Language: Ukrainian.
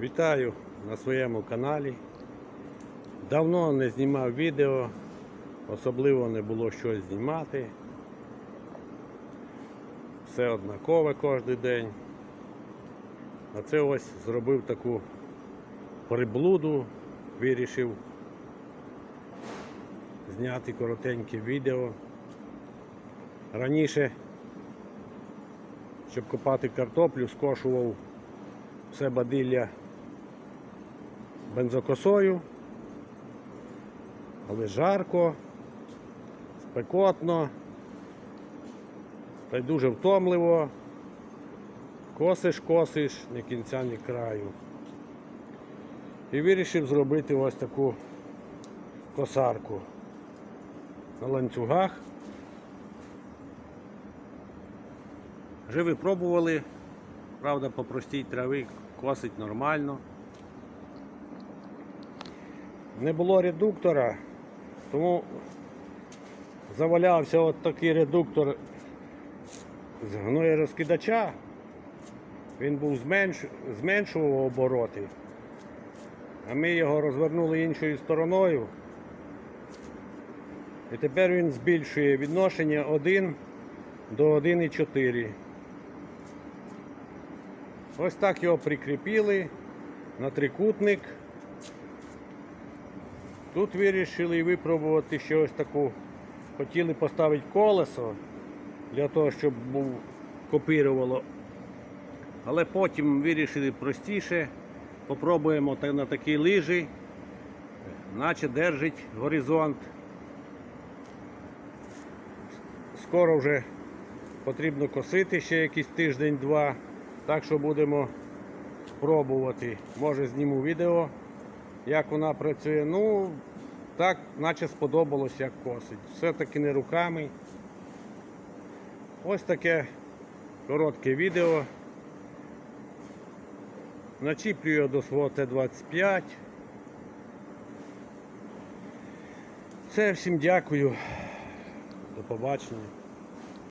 Вітаю на своєму каналі. Давно не знімав відео, особливо не було щось знімати. Все однакове кожен день. А це ось зробив таку приблуду, вирішив зняти коротеньке відео. Раніше, щоб копати картоплю, скошував все бадилля бензокосою, але жарко, спекотно, та й дуже втомливо. Косиш, косиш, ні кінця, ні краю. І вирішив зробити ось таку косарку на ланцюгах. Вже випробували, правда, по простій трави косить нормально. Не було редуктора, тому завалявся от такий редуктор з гноєрозкидача. Він був зменш... зменшував обороти, а ми його розвернули іншою стороною. І тепер він збільшує відношення 1 до 1,4. Ось так його прикріпили на трикутник. Тут вирішили випробувати ще ось таку. Хотіли поставити колесо для того, щоб був копірувало. Але потім вирішили простіше. Попробуємо на такій лижі, наче держить горизонт. Скоро вже потрібно косити ще якийсь тиждень-два. Так що будемо пробувати. Може зніму відео, як вона працює. Ну, так, наче сподобалось, як косить. Все-таки не руками. Ось таке коротке відео. Начіплюю до свого Т-25. Все, всім дякую. До побачення.